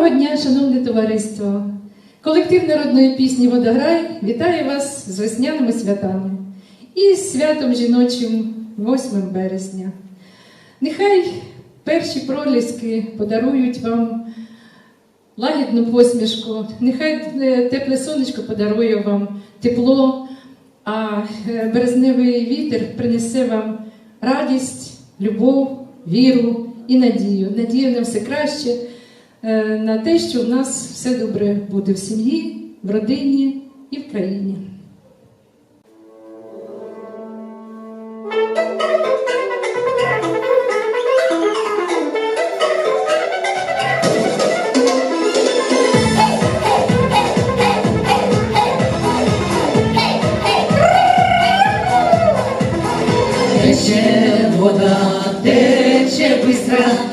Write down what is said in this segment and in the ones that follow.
Доброго дня, шановне товариство! Колектив народної пісні Водограй вітає вас з весняними святами і з святом жіночим 8 березня. Нехай перші проліски подарують вам лагідну посмішку, нехай е, тепле сонечко подарує вам тепло, а е, березневий вітер принесе вам радість, любов, віру і надію. Надію на все краще, на те, що в нас все добре буде в сім'ї, в родині і в країні. Тече вода, тече бистра, а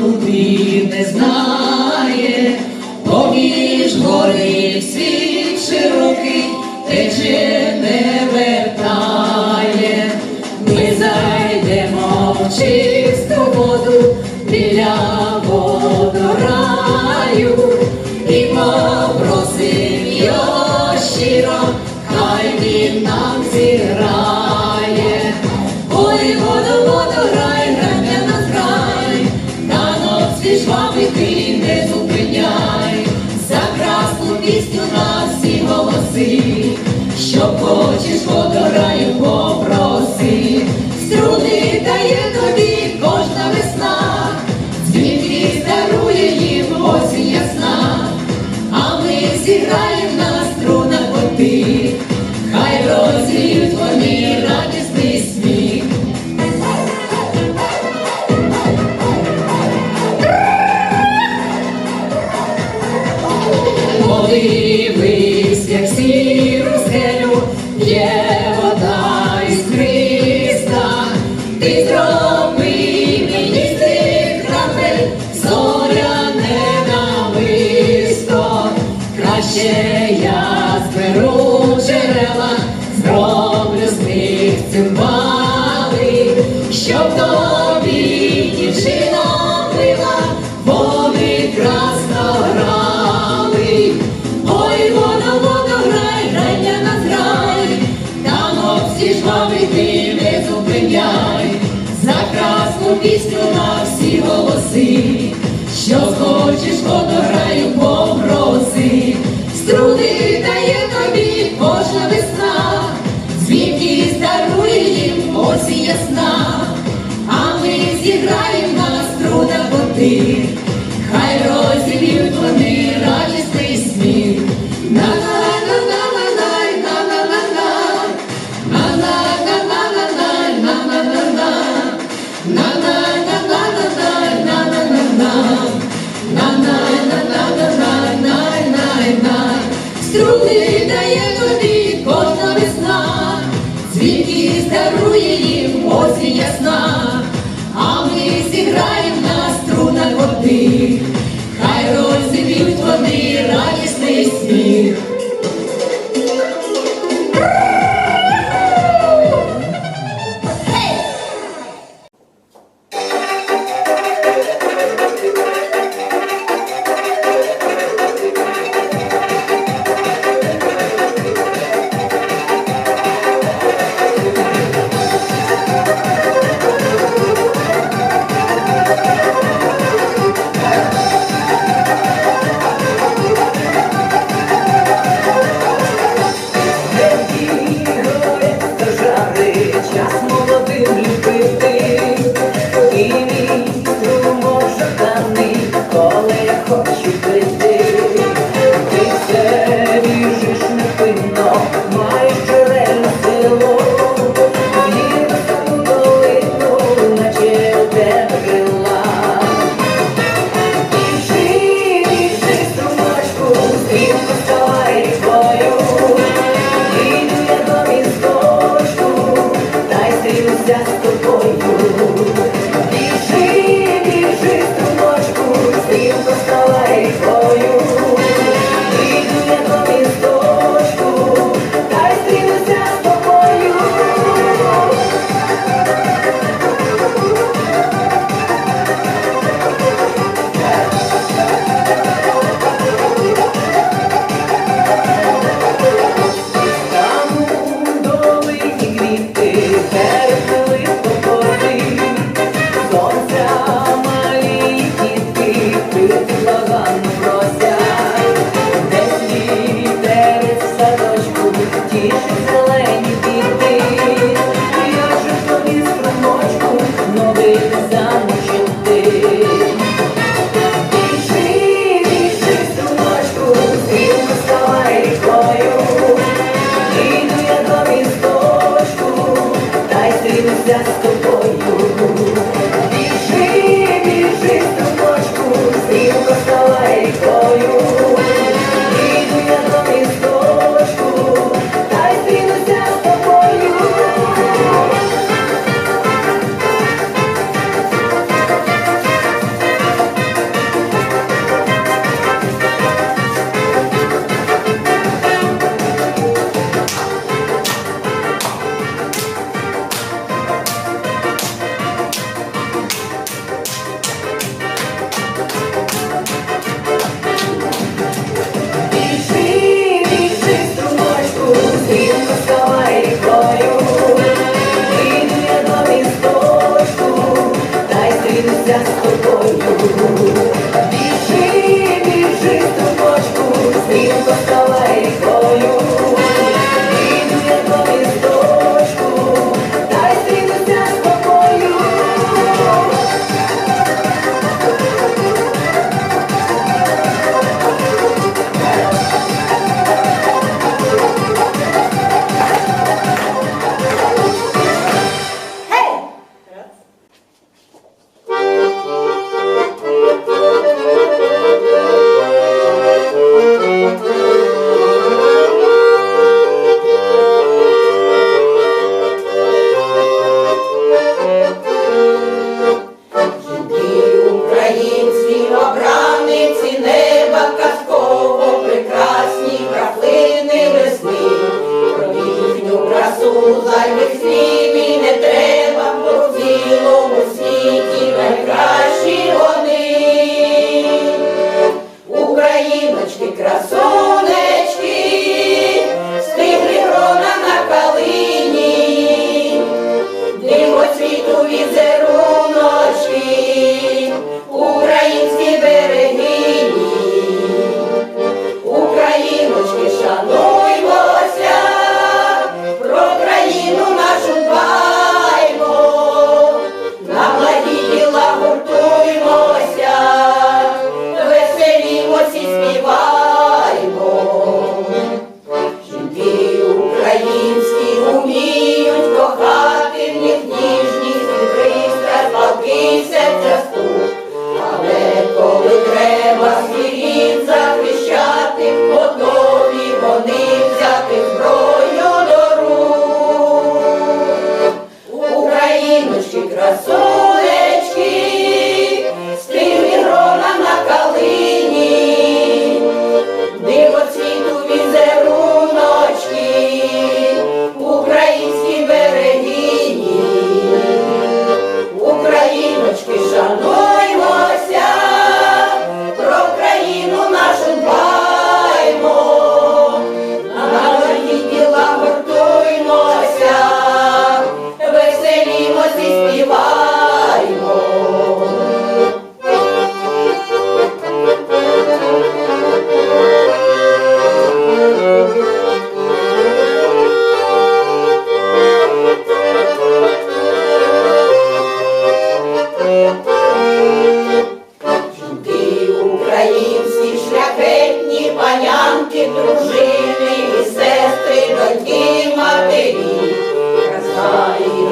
куди не знає, поміж гори світ широкий, тече не вертає. Ми зайдемо в чисту воду біля водораю і попросим його щиро, хай він нам зіграє. Що хочеш водораю попроси, струни дає тобі попроси, що хочеш, подораю погрози.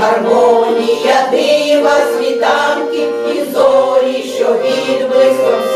Гармонія, дива, світанки і зорі, що відблиском сяють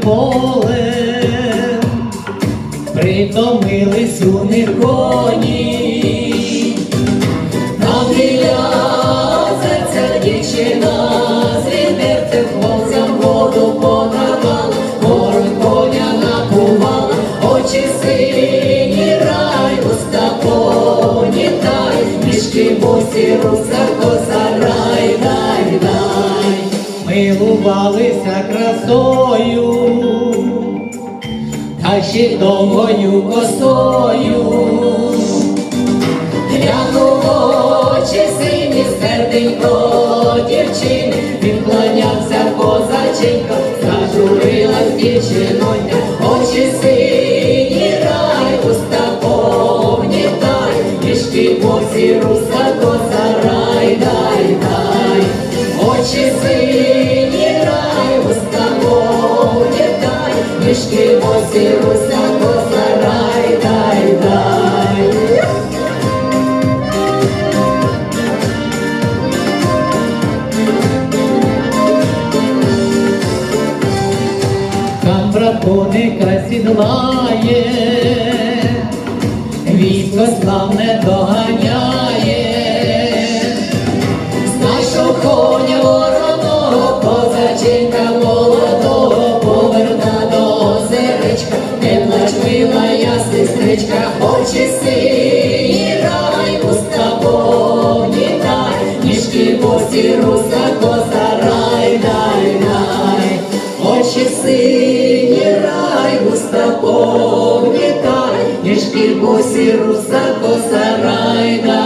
people Ми лувалися красою, та ще довгою косою, Гляну очі сині, серденько дівчини, відклонявся козаченько. коника сідлає, військо славне доганяє, Знайшов коня вороного, позачинка молодого, поверна до озеречка, темна чмила я сестричка, очі сині рай, пуста повнітай, ніжки босі руса коза, рай, дай, дай, очі сині і рай уста повнітай, ніж кількосі руса косарайна.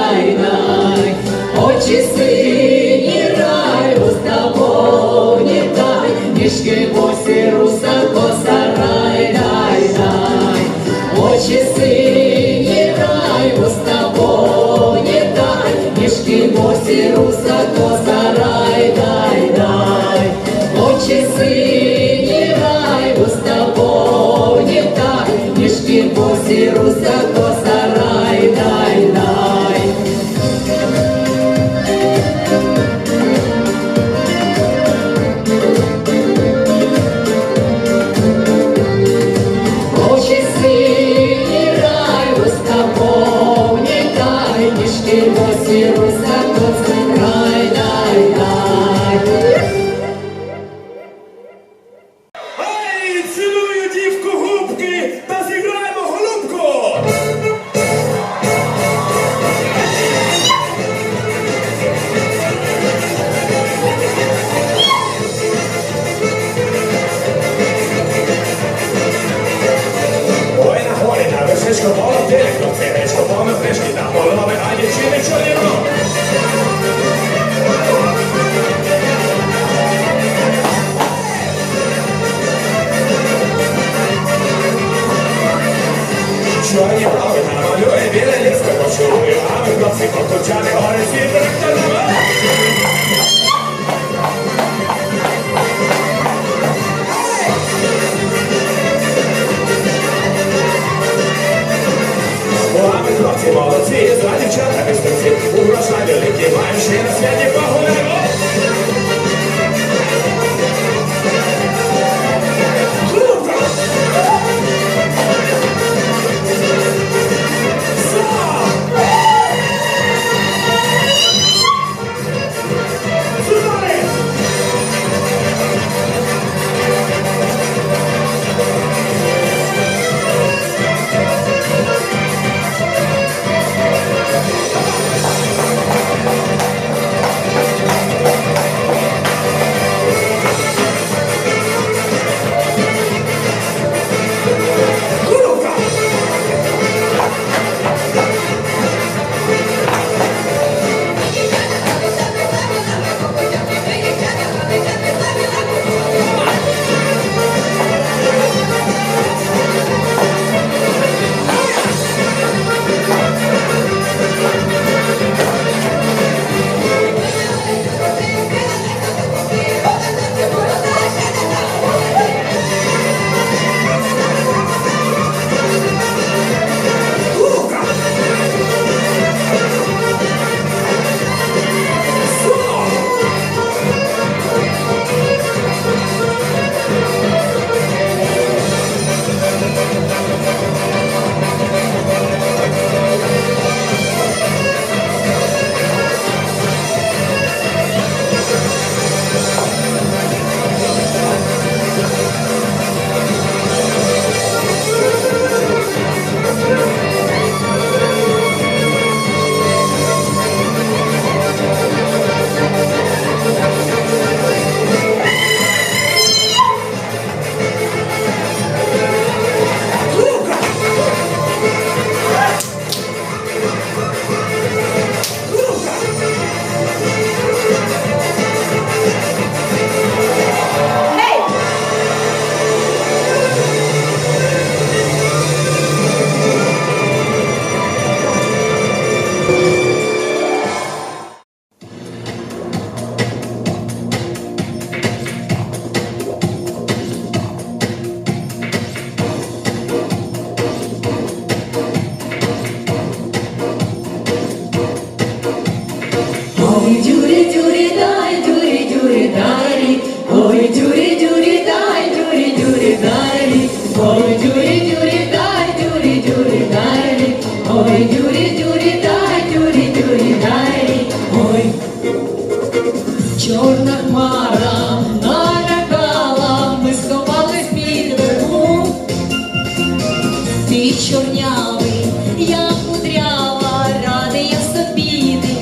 ти чорнявий, я кудрява, рада я собі не.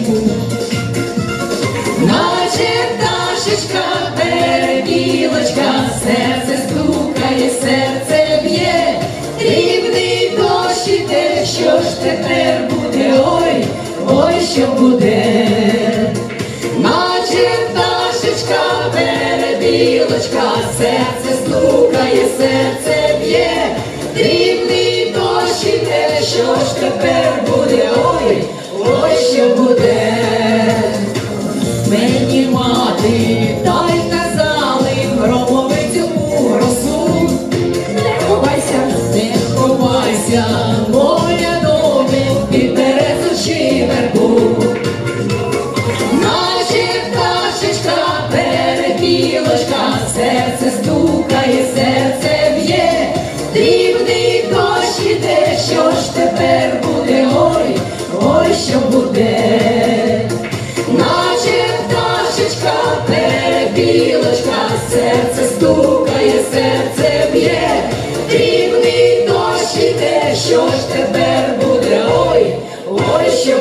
Наче пташечка, перебілочка, серце стукає, серце б'є, рівний дощ іде, що ж тепер буде, ой, ой, що буде, наче пташечка, перебілочка, серце стукає, серце. що буде.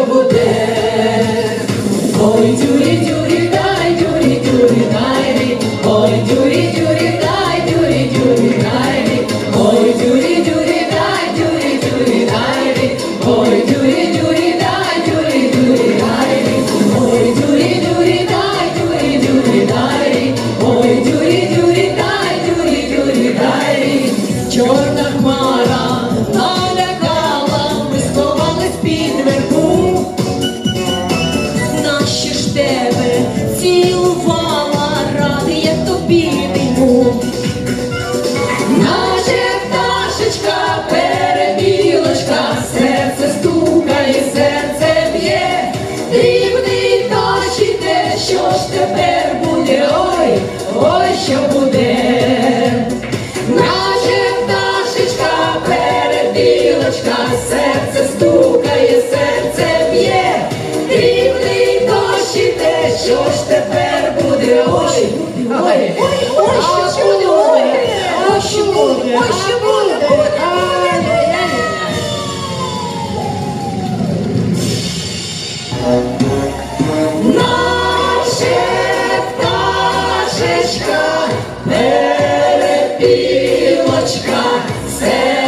буде, ой, тюрі-тюрі. Вербочка, перепілочка, все.